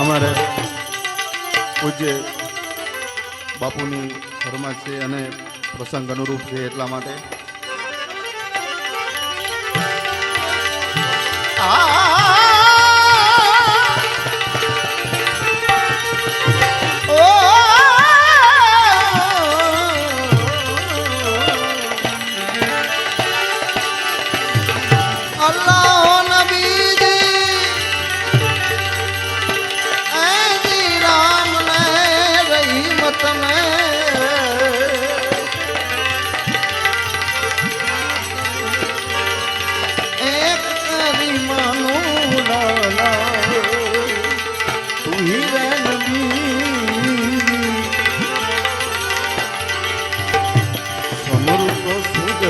અમારે પૂજ્ય બાપુની ફરમાત છે અને પ્રસંગ અનુરૂપ છે એટલા માટે. આ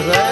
José.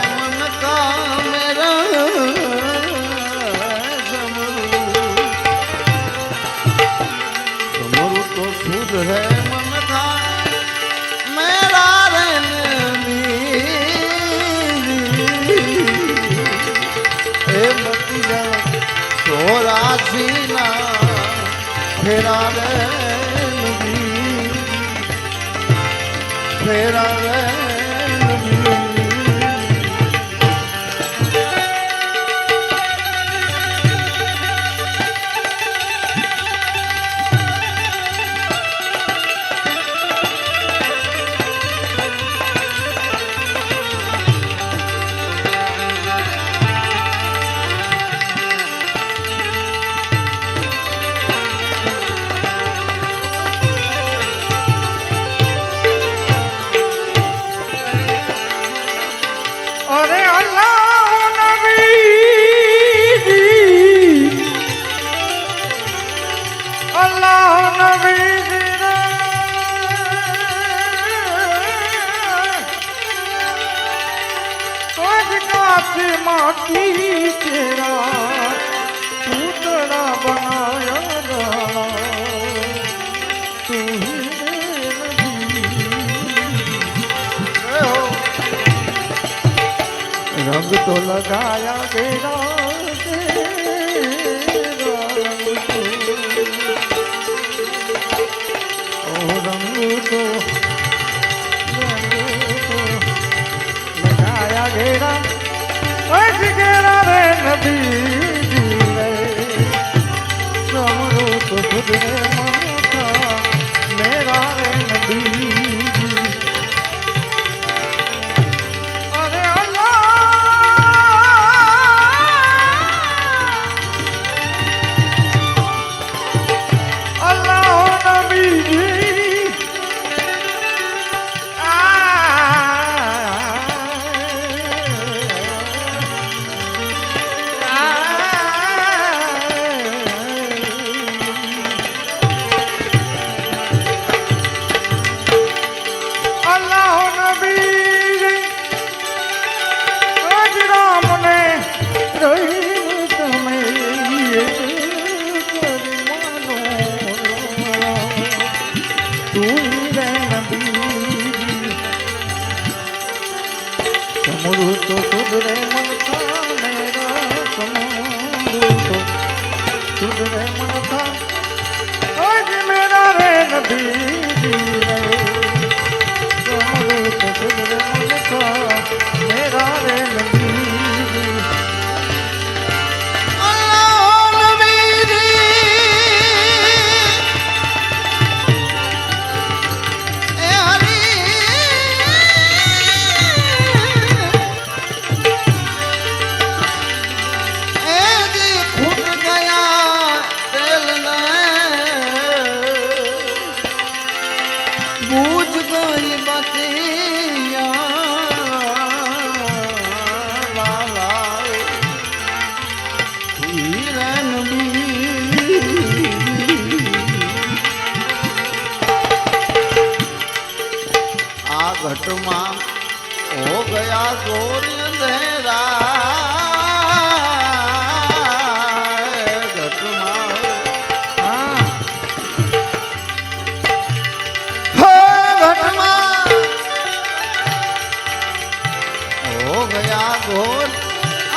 ગયા ઘોર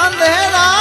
અંધેરા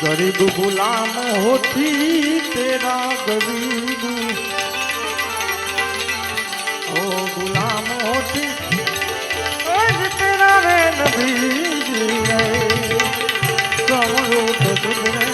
ગરીબ ગુલામ હોથી તેરા ગરીબ ઓ ગુલામ હોથી તેરા રે નબી કમળો તો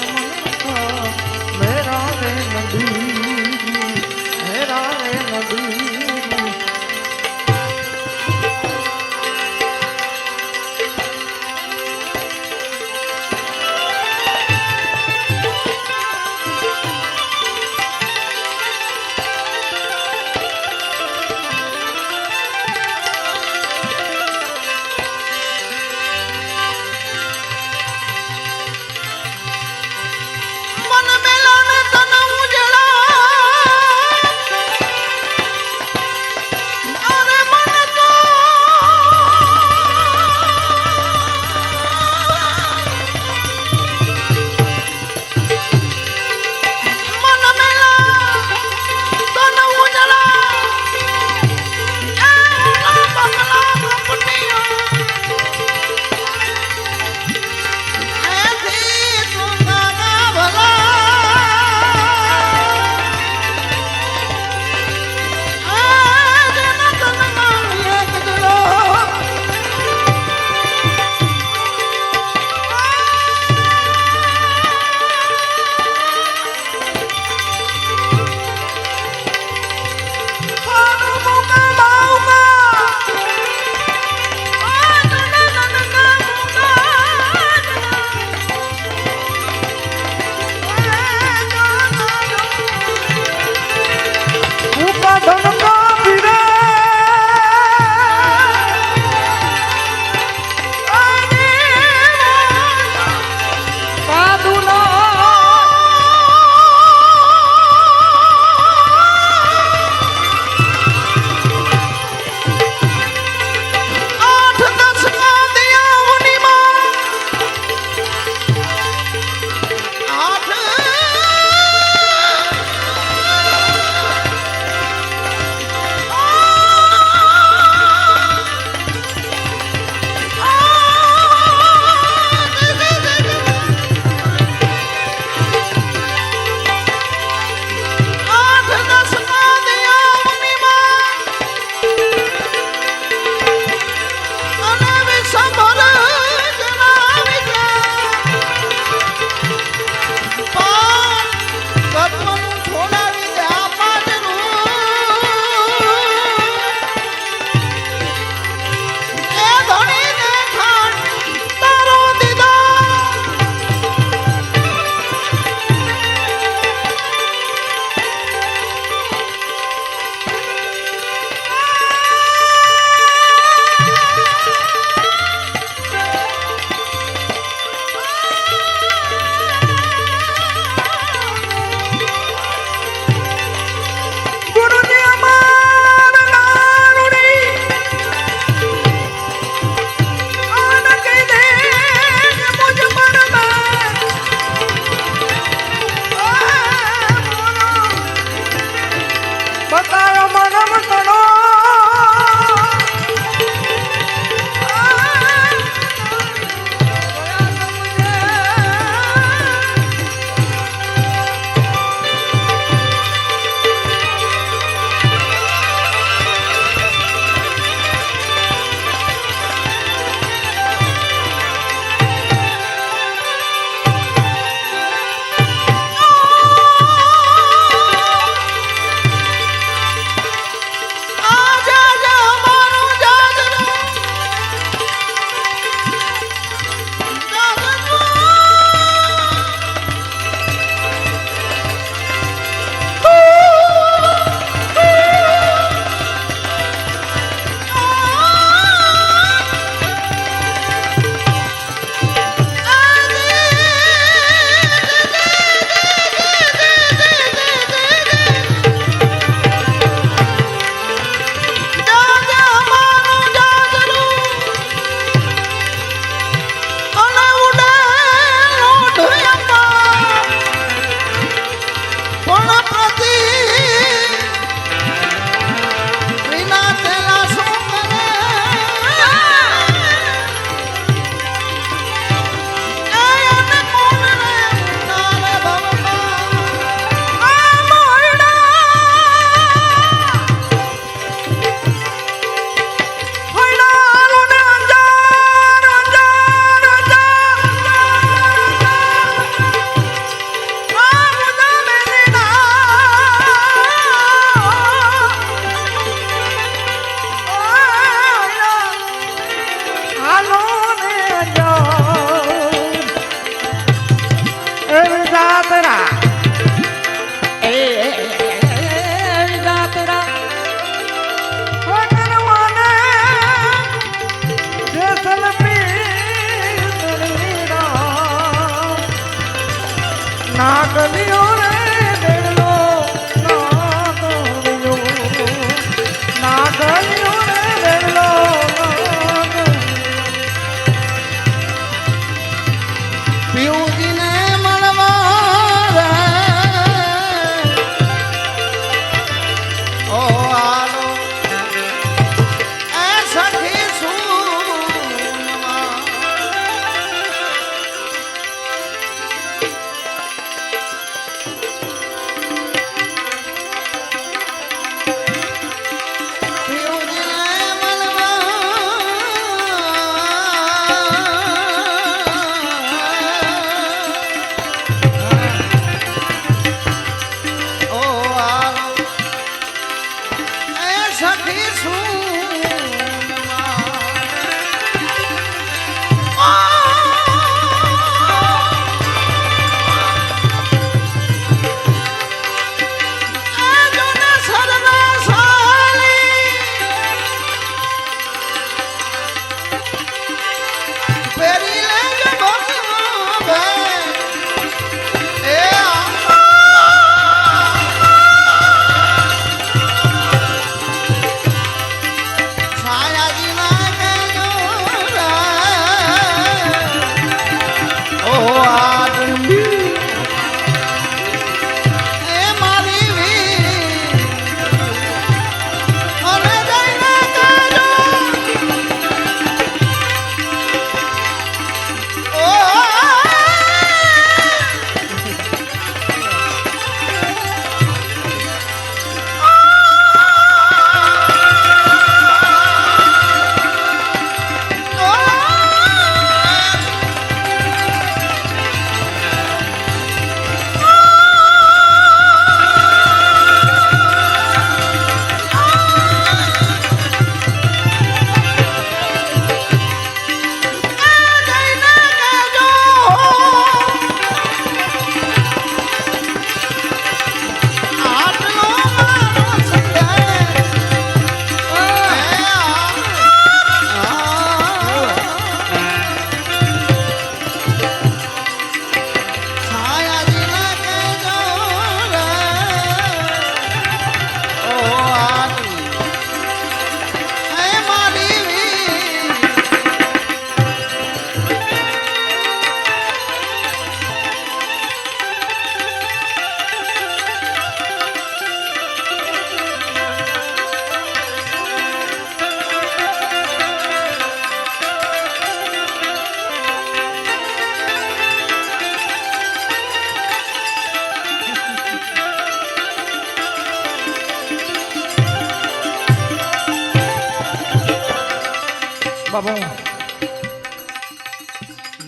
નાગલિયો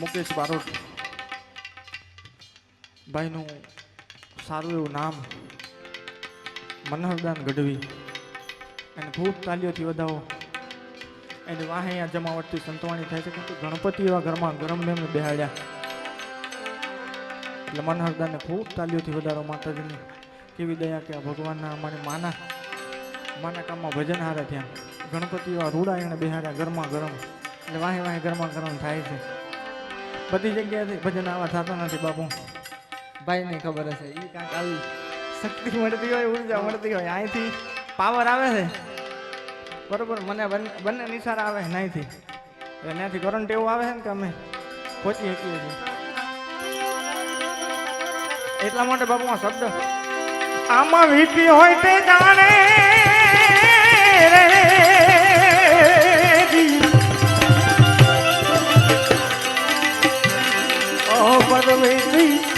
મુકેશ બારોટ. ભાઈનું સારું એવું નામ, મનોહરદાન ગઢવી. એને ખૂબ તાલીઓથી વધાવો. એની વાહે અહીંયા જમાવટથી સંતવાણી થાય છે કે ગણપતિ એવા ઘરમાં ગરમ મેમને બેહાડ્યા. એટલે મનોહરદાનને ખૂબ તાલીઓથી વધારો માતાજીની. કેવી દયા કે આ ભગવાનના અમારી માના માના કામમાં ભજન હારે થયા. ગણપતિ એવા રૂડા એને બેહાડ્યા ગરમા ગરમ. એટલે વાહે વાહે ગરમા ગરમ થાય છે. બધી જગ્યાએથી ભજન આવા થતા નથી બાપુ. ભાઈને ખબર હશે. એ કાંઈક આવી શક્તિ મળતી હોય, ઊર્જા મળતી હોય, અહીંથી પાવર આવે છે. બરોબર, મને બંને નિશાર આવે છે અહીંથી. એટલે કરંટ એવું આવે છે ને કે અમે પહોંચી શકીએ છીએ. એટલા માટે બાપુ શબ્દ આમાં વીતી હોય તે જાણે ઓ